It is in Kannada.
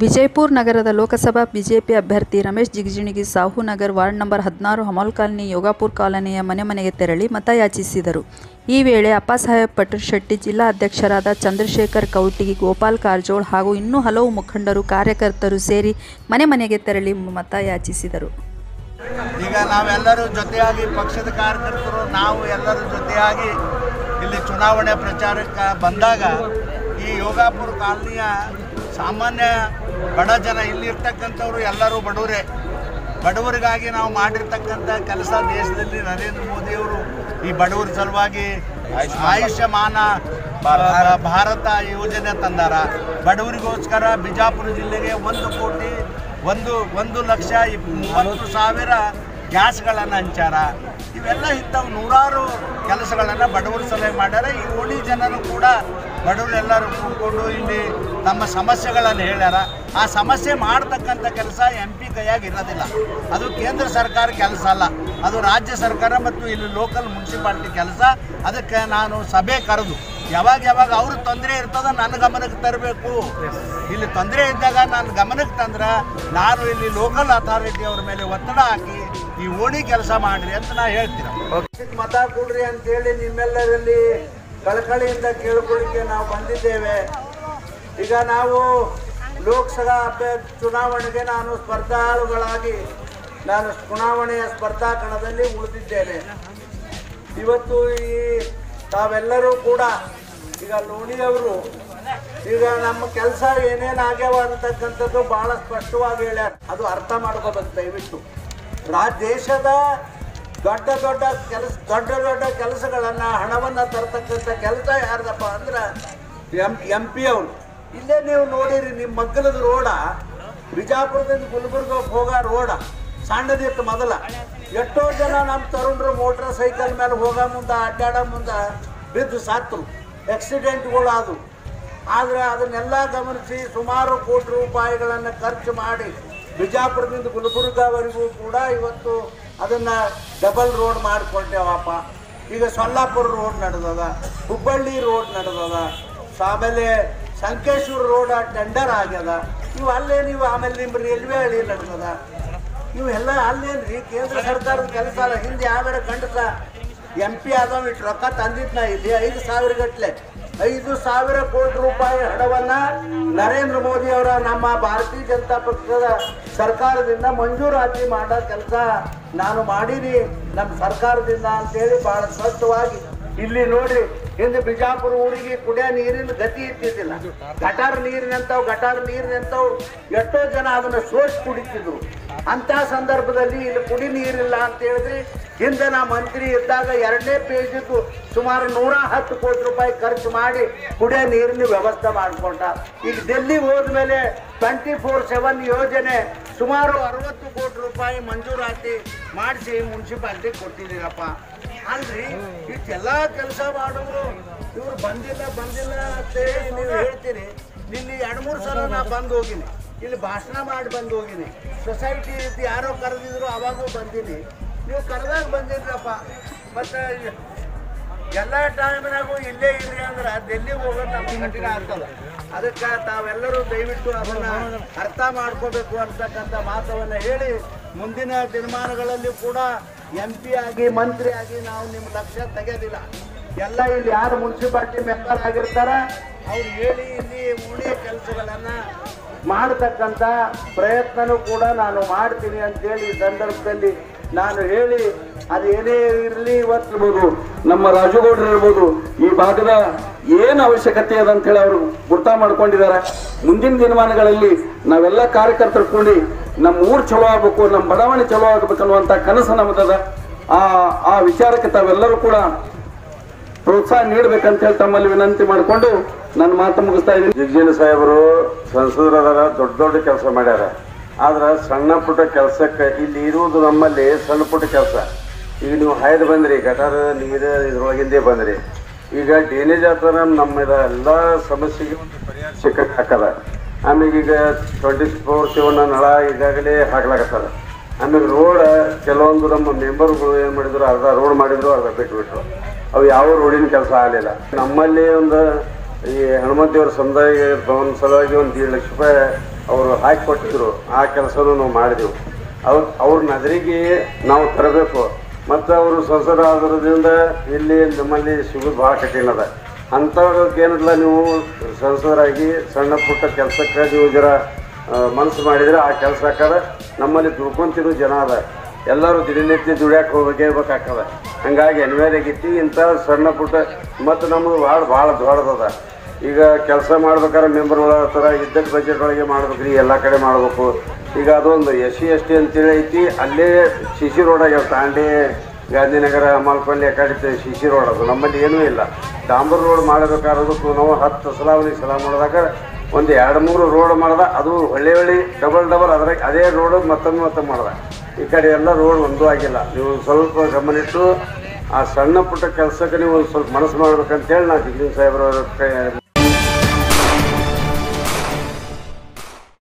ವಿಜಯಪುರ ನಗರದ ಲೋಕಸಭಾ ಬಿಜೆಪಿ ಅಭ್ಯರ್ಥಿ ರಮೇಶ್ ಜಿಗಜಿಣಗಿ ಸಾಹುನಗರ್ ವಾರ್ಡ್ ನಂಬರ್ ಹದಿನಾರು ಹಮಾಲ್ ಕಾಲನಿ ಯೋಗಾಪುರ್ ಕಾಲನಿಯ ಮನೆ ಮನೆಗೆ ತೆರಳಿ ಮತಯಾಚಿಸಿದರು. ಈ ವೇಳೆ ಅಪ್ಪಾಸಾಹೇಬ್ ಪಟ್ಟಣಶೆಟ್ಟಿ ಜಿಲ್ಲಾ ಅಧ್ಯಕ್ಷರಾದ ಚಂದ್ರಶೇಖರ್ ಕೌಟಿ, ಗೋಪಾಲ್ ಕಾರಜೋಳ್ ಹಾಗೂ ಇನ್ನೂ ಹಲವು ಮುಖಂಡರು, ಕಾರ್ಯಕರ್ತರು ಸೇರಿ ಮನೆ ಮನೆಗೆ ತೆರಳಿ ಮತಯಾಚಿಸಿದರು. ಈಗ ನಾವೆಲ್ಲರೂ ಜೊತೆಯಾಗಿ ಪಕ್ಷದ ಕಾರ್ಯಕರ್ತರು, ನಾವು ಎಲ್ಲರೂ ಜೊತೆಯಾಗಿ ಇಲ್ಲಿ ಚುನಾವಣೆ ಪ್ರಚಾರಕ್ಕೆ ಬಂದಾಗ ಈ ಯೋಗಾಪುರ ಕಾಲನಿಯ ಸಾಮಾನ್ಯ ಬಡ ಜನ ಇಲ್ಲಿರ್ತಕ್ಕಂಥವ್ರು ಎಲ್ಲರೂ ಬಡವರೇ. ಬಡವರಿಗಾಗಿ ನಾವು ಮಾಡಿರ್ತಕ್ಕಂಥ ಕೆಲಸ ದೇಶದಲ್ಲಿ ನರೇಂದ್ರ ಮೋದಿಯವರು ಈ ಬಡವರ ಸಲುವಾಗಿ ಆಯುಷ್ಯಮಾನ ಭಾರತ ಯೋಜನೆ ತಂದಾರ. ಬಡವರಿಗೋಸ್ಕರ ಬಿಜಾಪುರ ಜಿಲ್ಲೆಗೆ ಒಂದು ಕೋಟಿ, ಒಂದು ಒಂದು ಲಕ್ಷ ಇಪ್ಪತ್ತು ಸಾವಿರ ಗ್ಯಾಸ್ಗಳನ್ನು ಹಂಚಾರ. ಇವೆಲ್ಲ ಇಂಥವು ನೂರಾರು ಕೆಲಸಗಳನ್ನು ಬಡವರ ಸಲಹೆ ಮಾಡ್ಯಾರ. ಈ ಓಣಿ ಜನರು ಕೂಡ ಬಡವರೆಲ್ಲರೂ ಕೂತ್ಕೊಂಡು ಇಲ್ಲಿ ತಮ್ಮ ಸಮಸ್ಯೆಗಳನ್ನು ಹೇಳ್ಯಾರ. ಆ ಸಮಸ್ಯೆ ಮಾಡ್ತಕ್ಕಂಥ ಕೆಲಸ ಎಂ ಪಿ ಕೈಯಾಗಿ ಇರೋದಿಲ್ಲ. ಅದು ಕೇಂದ್ರ ಸರ್ಕಾರ ಕೆಲಸ ಅಲ್ಲ. ಅದು ರಾಜ್ಯ ಸರ್ಕಾರ ಮತ್ತು ಇಲ್ಲಿ ಲೋಕಲ್ ಮುನ್ಸಿಪಾಲ್ಟಿ ಕೆಲಸ. ಅದಕ್ಕೆ ನಾನು ಸಭೆ ಕರೆದು ಯಾವಾಗ ಯಾವಾಗ ಅವ್ರ ತೊಂದರೆ ಇರ್ತದ ನನ್ನ ಗಮನಕ್ಕೆ ತರಬೇಕು. ಇಲ್ಲಿ ತೊಂದರೆ ಇದ್ದಾಗ ನನ್ನ ಗಮನಕ್ಕೆ ತಂದ್ರೆ ನಾನು ಇಲ್ಲಿ ಲೋಕಲ್ ಅಥಾರಿಟಿ ಅವ್ರ ಮೇಲೆ ಒತ್ತಡ ಹಾಕಿ ಈ ಓಣಿ ಕೆಲಸ ಮಾಡ್ರಿ ಅಂತ ನಾ ಹೇಳ್ತೀನಿ ಮತ ಕೊಡ್ರಿ ಅಂತೇಳಿ ನಿಮ್ಮೆಲ್ಲರಲ್ಲಿ ಕಳಕಳಿಯಿಂದ ಕೇಳ್ಕೊಳ್ಳಿಕ್ಕೆ ನಾವು ಬಂದಿದ್ದೇವೆ. ಈಗ ನಾವು ಲೋಕಸಭಾ ಚುನಾವಣೆಗೆ ನಾನು ಸ್ಪರ್ಧಾಳುಗಳಾಗಿ ನಾನು ಚುನಾವಣೆಯ ಸ್ಪರ್ಧಾ ಕಣದಲ್ಲಿ ಉಳಿದಿದ್ದೇನೆ. ಇವತ್ತು ಈ ತಾವೆಲ್ಲರೂ ಕೂಡ ಈಗ ಲೋಣಿಯವರು, ಈಗ ನಮ್ಮ ಕೆಲಸ ಏನೇನು ಆಗ್ಯಾವ ಅಂತಕ್ಕಂಥದ್ದು ಬಹಳ ಸ್ಪಷ್ಟವಾಗಿ ಹೇಳ್ಯಾರ. ಅದು ಅರ್ಥ ಮಾಡ್ಕೋಬೇಕು ದಯವಿಟ್ಟು. ದೇಶದ ದೊಡ್ಡ ದೊಡ್ಡ ಕೆಲಸ, ದೊಡ್ಡ ದೊಡ್ಡ ಕೆಲಸಗಳನ್ನು, ಹಣವನ್ನು ತರ್ತಕ್ಕಂಥ ಕೆಲಸ ಯಾರ್ದಪ್ಪ ಅಂದ್ರೆ ಎಂ ಎಂ ಪಿ ಅವರು. ಇಲ್ಲೇ ನೀವು ನೋಡಿರಿ ನಿಮ್ಮ ಮಗ್ಗಲದ ರೋಡ, ಬಿಜಾಪುರದಿಂದ ಗುಲ್ಬರ್ಗಕ್ಕೆ ಹೋಗೋ ರೋಡ ಸಣ್ಣದಿತ್ತು ಮೊದಲ. ಎಷ್ಟೋ ಜನ ನಮ್ಮ ತರುಣರು ಮೋಟ್ರ್ ಸೈಕಲ್ ಮೇಲೆ ಹೋಗೋ ಮುಂದೆ, ಅಡ್ಡಾಡೋ ಮುಂದೆ ಬಿದ್ದು ಸಾತ್ರು. ಆಕ್ಸಿಡೆಂಟ್ಗಳು ಆದವು. ಆದರೆ ಅದನ್ನೆಲ್ಲ ಗಮನಿಸಿ ಸುಮಾರು ಕೋಟಿ ರೂಪಾಯಿಗಳನ್ನು ಖರ್ಚು ಮಾಡಿ ಬಿಜಾಪುರದಿಂದ ಗುಲ್ಬುರ್ಗಾವರೆಗೂ ಕೂಡ ಇವತ್ತು ಅದನ್ನು ಡಬಲ್ ರೋಡ್ ಮಾಡಿಕೊಂಡೇವಪ್ಪ. ಈಗ ಸೊಲ್ಲಾಪುರ ರೋಡ್ ನಡೆದದ, ಹುಬ್ಬಳ್ಳಿ ರೋಡ್ ನಡೆದದ, ಆಮೇಲೆ ಸಂಕೇಶ್ವರ ರೋಡ್ ಟೆಂಡರ್ ಆಗ್ಯದ. ನೀವು ಅಲ್ಲೇ ನೀವು ಆಮೇಲೆ ನಿಮ್ಮ ರೈಲ್ವೆ ಹಳಿ ನಡೆದದ. ಇವೆಲ್ಲ ಅಲ್ಲೇನ್ರಿ? ಕೇಂದ್ರ ಸರ್ಕಾರದ ಕೆಲಸ ಅಲ್ಲ. ಹಿಂದೆ ಯಾವ್ಯಾರ ಗಂಡಸ ಎಂ ಪಿ ಆದವ್ ಇಟ್ಟು ರೊಕ್ಕ ನಾ ಇಲ್ಲಿ ಐದು ಸಾವಿರ ಗಟ್ಲೆ ಐದು ಸಾವಿರ ಕೋಟಿ ರೂಪಾಯಿ ಹಣವನ್ನ ನರೇಂದ್ರ ಮೋದಿ ಅವರ ನಮ್ಮ ಭಾರತೀಯ ಜನತಾ ಪಕ್ಷದ ಸರ್ಕಾರದಿಂದ ಮಂಜೂರಾತಿ ಮಾಡೋ ಕೆಲಸ ನಾನು ಮಾಡೀನಿ. ನಮ್ಮ ಸರ್ಕಾರದಿಂದ ಅಂತೇಳಿ ಬಹಳ ಸ್ಪಷ್ಟವಾಗಿ ಇಲ್ಲಿ ನೋಡ್ರಿ, ಹಿಂದೆ ಬಿಜಾಪುರ ಊರಿಗೆ ಕುಡಿಯೋ ನೀರಿನ ಗತಿ ಇರ್ತಿದ್ದಿಲ್ಲ ಗಟಾರ ನೀರಿನಂತವು, ಗಟಾರ ನೀರಿನಂತವ್, ಎಷ್ಟೋ ಜನ ಅದನ್ನ ಸೋಸಿ ಕುಡಿತಿದ್ರು. ಅಂತ ಸಂದರ್ಭದಲ್ಲಿ ಇಲ್ಲಿ ಕುಡಿ ನೀರಿಲ್ಲ ಅಂತ ಹೇಳಿದ್ರಿ ಹಿಂದೆ ನಾ ಮಂತ್ರಿ ಇದ್ದಾಗ ಎರಡನೇ ಪೇಜಿದ್ದು ಸುಮಾರು ನೂರ ಹತ್ತು ಕೋಟಿ ರೂಪಾಯಿ ಖರ್ಚು ಮಾಡಿ ಕುಡಿಯೋ ನೀರಿನ ವ್ಯವಸ್ಥೆ ಮಾಡಿಕೊಂಡ. ಈಗ ಡೆಲ್ಲಿ ಹೋದ್ಮೇಲೆ ಟ್ವೆಂಟಿ ಫೋರ್ ಸೆವೆನ್ ಯೋಜನೆ ಸುಮಾರು ಅರವತ್ತು ಕೋಟಿ ರೂಪಾಯಿ ಮಂಜೂರಾತಿ ಮಾಡಿಸಿ ಮುನ್ಸಿಪಾಲ್ಟಿ ಕೊಟ್ಟಿದ್ದೀರಪ್ಪ. ಅಲ್ರಿ? ಇಷ್ಟೆಲ್ಲ ಕೆಲಸ ಮಾಡೋರು ಇವ್ರು ಬಂದಿಲ್ಲ ಬಂದಿಲ್ಲ ಅಂತ ನೀವು ಹೇಳ್ತೀರಿ. ಇಲ್ಲಿ ಎರಡು ಮೂರು ಸಲ ನಾ ಬಂದು ಹೋಗಿನಿ. ಇಲ್ಲಿ ಭಾಷಣ ಮಾಡಿ ಬಂದು ಹೋಗಿನಿ. ಸೊಸೈಟಿ ರೀತಿ ಯಾರೋ ಕರೆದಿದ್ರು ಅವಾಗೂ ಬಂದೀನಿ. ನೀವು ಕರೆದಾಗ ಬಂದಿದ್ರಪ್ಪ. ಮತ್ತು ಎಲ್ಲ ಟೈಮ್ನಾಗೂ ಇಲ್ಲೇ ಇರ್ರಿ ಅಂದ್ರೆ ಡೆಲ್ಲಿಗೆ ಹೋಗೋದು ನಮ್ಗೆ ಕಠಿಣ ಆಗ್ತದೆ. ಅದಕ್ಕೆ ತಾವೆಲ್ಲರೂ ದಯವಿಟ್ಟು ಅದನ್ನ ಅರ್ಥ ಮಾಡ್ಕೋಬೇಕು ಅಂತಕ್ಕಂಥ ಮಾತವನ್ನು ಹೇಳಿ ಮುಂದಿನ ದಿನಮಾನಗಳಲ್ಲಿ ಕೂಡ ಎಂ ಪಿ ಆಗಿ ಮಂತ್ರಿ ಆಗಿ ನಾವು ನಿಮ್ಮ ಲಕ್ಷ್ಯ ತೆಗೆಯೋದಿಲ್ಲ ಎಲ್ಲ ಇಲ್ಲಿ ಯಾರು ಮುನ್ಸಿಪಾಲ್ಟಿ ಮೆಂಬರ್ ಆಗಿರ್ತಾರ ಅವ್ರು ಹೇಳಿ ಇಲ್ಲಿ ಉಳಿಯ ಕೆಲಸಗಳನ್ನ ಮಾಡತಕ್ಕಂಥ ಪ್ರಯತ್ನನೂ ಕೂಡ ನಾನು ಮಾಡ್ತೀನಿ ಅಂತೇಳಿ ಈ ಸಂದರ್ಭದಲ್ಲಿ ನಾನು ಹೇಳಿ, ಅದು ಏನೇ ಇರಲಿ ಇವತ್ತಿರ್ಬೋದು ನಮ್ಮ ರಾಜುಗೌಡರು ಇರ್ಬೋದು, ಈ ಭಾಗದ ಏನು ಅವಶ್ಯಕತೆ ಅದ ಅಂತ ಹೇಳಿ ಅವರು ಗುರ್ತ ಮಾಡ್ಕೊಂಡಿದ್ದಾರೆ. ಮುಂದಿನ ದಿನಮಾನಗಳಲ್ಲಿ ನಾವೆಲ್ಲ ಕಾರ್ಯಕರ್ತರು ಕೂಡಿ ನಮ್ಮ ಊರು ಚಲೋ ಆಗ್ಬೇಕು, ನಮ್ಮ ಬಡಾವಣೆ ಚಲೋ ಆಗ್ಬೇಕು ಅನ್ನುವಂಥ ಕನಸು ನಮ್ಮದದ ಆ ಆ ವಿಚಾರಕ್ಕೆ ತಾವೆಲ್ಲರೂ ಕೂಡ ಪ್ರೋತ್ಸಾಹ ನೀಡಬೇಕಂತ ಹೇಳಿ ತಮ್ಮಲ್ಲಿ ವಿನಂತಿ ಮಾಡಿಕೊಂಡು ನನ್ನ ಮಾತು ಮುಗಿಸ್ತಾ ಇದ್ದೀನಿ. ಜಿಗ್ಜಿನ ಸಾಹೇಬರು ಸಂಸದರದಾರ ದೊಡ್ಡ ದೊಡ್ಡ ಕೆಲಸ ಮಾಡ್ಯಾರ. ಆದ್ರೆ ಸಣ್ಣ ಪುಟ್ಟ ಕೆಲಸಕ್ಕೆ ಇಲ್ಲಿ ಇರುವುದು ನಮ್ಮಲ್ಲಿ ಸಣ್ಣ ಪುಟ್ಟ ಕೆಲಸ. ಈಗ ನೀವು ಹಾಯ್ದು ಬಂದ್ರಿ ಗಟಾರ ನೀರು ಇದ್ರೊಳಗಿಂದೇ ಬಂದ್ರಿ. ಈಗ ಡ್ರೈನೇಜ್ ಆತರ ನಮ್ಮ ಎಲ್ಲ ಸಮಸ್ಯೆಗೆ ಒಂದು ಪರಿಹಾರ ಸಿಕ್ಕ ಹಾಕದ. ಆಮೇಲೆ ಈಗ ಟ್ವೆಂಟಿ ಫೋರ್ ಸೆವೆನ್ ನಳ ಈಗಾಗಲೇ ಹಾಕ್ಲಾಕತ್ತದ ಆಮೇಲೆ ರೋಡ್ ಕೆಲವೊಂದು ನಮ್ಮ ಮೆಂಬರ್ಗಳು ಏನು ಮಾಡಿದ್ರು, ಅರ್ಧ ರೋಡ್ ಮಾಡಿದ್ರು, ಅರ್ಧ ಬಿಟ್ಬಿಟ್ರು. ಅವು ಯಾವ ರೋಡಿನ ಕೆಲಸ ಆಗಲಿಲ್ಲ. ನಮ್ಮಲ್ಲಿ ಒಂದು ಈ ಹನುಮಂತ ದೇವರ ಸಮುದಾಯ ಭವನ ಸಲುವಾಗಿ ಒಂದು ಏಳು ಲಕ್ಷ ರೂಪಾಯಿ ಅವರು ಹಾಕಿಕೊಟ್ಟಿದ್ರು ಆ ಕೆಲಸನೂ ನಾವು ಮಾಡಿದೆವು. ಅವ್ರ ಅವ್ರ ನದರಿಗೆ ನಾವು ತರಬೇಕು. ಮತ್ತು ಅವರು ಸಂಸದರಾದ್ರಿಂದ ಇಲ್ಲಿ ನಮ್ಮಲ್ಲಿ ಸಿಗೋದು ಭಾಳ ಕಠಿಣ ಅದ. ಅಂಥವ್ರಿಗೆ ಏನಿಲ್ಲ, ನೀವು ಸಂಸದರಾಗಿ ಸಣ್ಣ ಪುಟ್ಟ ಕೆಲಸಕ್ಕೆ ನೀವು ಜರ ಮನಸ್ಸು ಮಾಡಿದರೆ ಆ ಕೆಲಸ ಹಾಕದ ನಮ್ಮಲ್ಲಿ ದುಡ್ಕೊಂತಿರೋ ಜನ ಅದ. ಎಲ್ಲರೂ ದಿನನಿತ್ಯ ದುಡಿಯಕ್ಕೆ ಹೋಗಬೇಕಾಗ್ತದೆ ಹಂಗಾಗಿ ಅನಿವಾರ್ಯ ಆಗೈತಿ ಇಂಥ ಸಣ್ಣ ಪುಟ್ಟ, ಮತ್ತು ನಮ್ಮದು ಭಾಳ ಭಾಳ ದೊಡ್ಡದದ. ಈಗ ಕೆಲಸ ಮಾಡ್ಬೇಕಾದ್ರೆ ಮೆಂಬರ್ಗಳ ಹತ್ರ ಇದ್ದಕ್ಕೆ ಬಜೆಟ್ ಒಳಗೆ ಮಾಡ್ಬೇಕ್ರಿ, ಎಲ್ಲ ಕಡೆ ಮಾಡಬೇಕು. ಈಗ ಅದೊಂದು ಎಸ್ ಸಿ ಎಸ್ ಟಿ ಅಂತೇಳಿ ಐತಿ, ಅಲ್ಲೇ ಸಿ ಸಿ ರೋಡ್ ಆಗ್ಯಾವ. ತಾಂಡೆ, ಗಾಂಧಿನಗರ, ಅಮಲ್ಪಲ್ಲಿ ಕಡಿತ ಸಿ ಸಿ ರೋಡ್. ಅದು ನಮ್ಮಲ್ಲಿ ಏನೂ ಇಲ್ಲ. ಡಾಂಬರ್ ರೋಡ್ ಮಾಡಬೇಕಾದ್ರದಕ್ಕೂ ನಾವು ಹತ್ತು ಸಲ ಒಂದು ಸಲ ಮಾಡಿದಾಗ ಒಂದು ಎರಡು ಮೂರು ರೋಡ್ ಮಾಡ್ದೆ, ಅದು ಒಳ್ಳೆ ಒಳ್ಳೆ ಡಬಲ್ ಡಬಲ್ ಅದ್ರಾಗ ಅದೇ ರೋಡ್ ಮತ್ತೊಮ್ಮೆ ಮತ್ತೊಮ್ಮೆ ಮಾಡ್ದೆ. ಈ ಕಡೆ ಎಲ್ಲ ರೋಡ್ ಒಂದೂ ಆಗಿಲ್ಲ. ನೀವು ಸ್ವಲ್ಪ ಗಮನಿಟ್ಟು, ಆ ಸಣ್ಣ ಪುಟ್ಟ ಕೆಲಸಕ್ಕೆ ನೀವು ಒಂದು ಸ್ವಲ್ಪ ಮನಸ್ಸು ಮಾಡ್ಬೇಕಂತೇಳಿ ನಾನು ಜಿಗ್ನಿ ಸಾಹೇಬ್ರವ್ರ ಕೈ